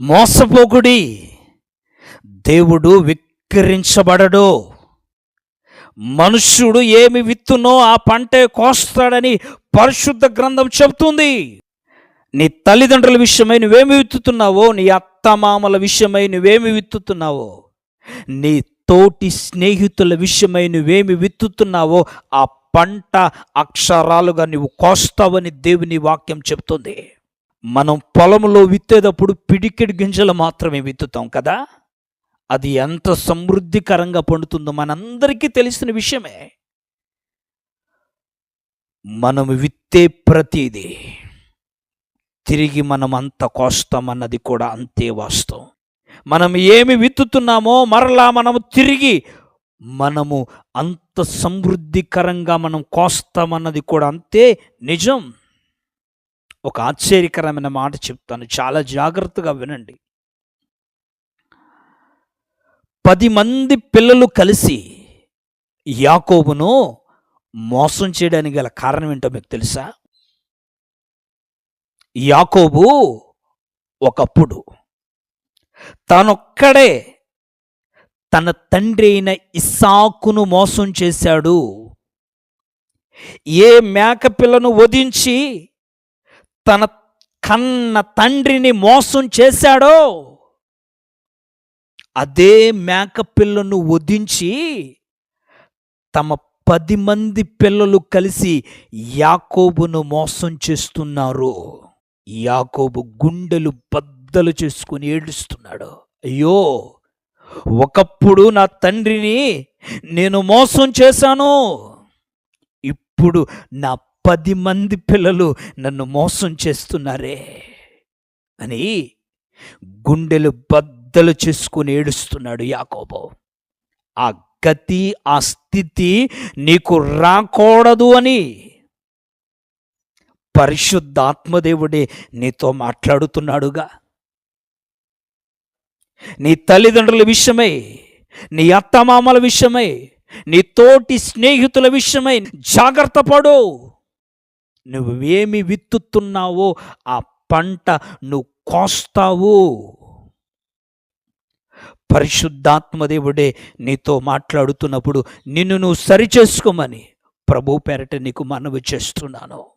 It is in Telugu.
మోసపోకుడి. దేవుడు విక్రించబడడు మనుష్యుడు ఏమి విత్తునో ఆ పంటే కోస్తాడని పరిశుద్ధ గ్రంథం చెబుతుంది. నీ తల్లిదండ్రుల విషయమై నువ్వేమి విత్తుతున్నావో నీ అత్తమామల విషయమై నువ్వేమి విత్తుతున్నావో నీ తోటి స్నేహితుల విషయమై నువ్వేమి విత్తుతున్నావో ఆ పంట అక్షరాలుగా నువ్వు కోస్తావని దేవుని వాక్యం చెప్తుంది మనం పొలంలో విత్తేటప్పుడు పిడికెడు గింజలు మాత్రమే విత్తుతాం కదా? అది ఎంత సమృద్ధికరంగా పండుతుందో మనందరికీ తెలిసిన విషయమే. మనం విత్తే ప్రతిదీ. తిరిగి మనం అంత కోస్తామన్నది కూడా అంతే వాస్తవం. మనం ఏమి విత్తుతున్నామో మరలా మనము తిరిగి మనము అంత సమృద్ధికరంగా మనం కోస్తామన్నది కూడా అంతే నిజం. ఒక ఆశ్చర్యకరమైన మాట చెప్తాను. చాలా జాగ్రత్తగా వినండి. పది మంది పిల్లలు కలిసి యాకోబును మోసం చేయడానికి గల కారణం ఏంటో మీకు తెలుసా? యాకోబు ఒకప్పుడు తానొక్కడే తన తండ్రి అయిన ఇస్సాకును మోసం చేశాడు. ఏ మేక పిల్లను వధించి తన కన్న తండ్రిని మోసం చేశాడో అదే మేక పిల్లను వధించి తమ పది మంది పిల్లలు కలిసి యాకోబును మోసం చేస్తున్నారు. యాకోబు గుండెలు బద్దలు చేసుకుని ఏడుస్తున్నాడు. అయ్యో ఒకప్పుడు నా తండ్రిని నేను మోసం చేశాను. ఇప్పుడు నా పది మంది పిల్లలు నన్ను మోసం చేస్తున్నారే అని గుండెలు బద్దలు చేసుకుని ఏడుస్తున్నాడు యాకోబు. ఆ గతి ఆ స్థితి నీకు రాకూడదు అని పరిశుద్ధాత్మదేవుడే నీతో మాట్లాడుతున్నాడుగా. నీ తల్లిదండ్రుల విషయమై నీ అత్తమామల విషయమై నీ తోటి స్నేహితుల విషయమై జాగ్రత్త పడు. నువ్వేమి విత్తుతున్నావో ఆ పంట నువ్వు కోస్తావు. పరిశుద్ధాత్మదేవుడే నీతో మాట్లాడుతున్నప్పుడు నిన్ను నువ్వు సరిచేసుకోమని ప్రభు పేరట నీకు మనవి చేస్తున్నాను.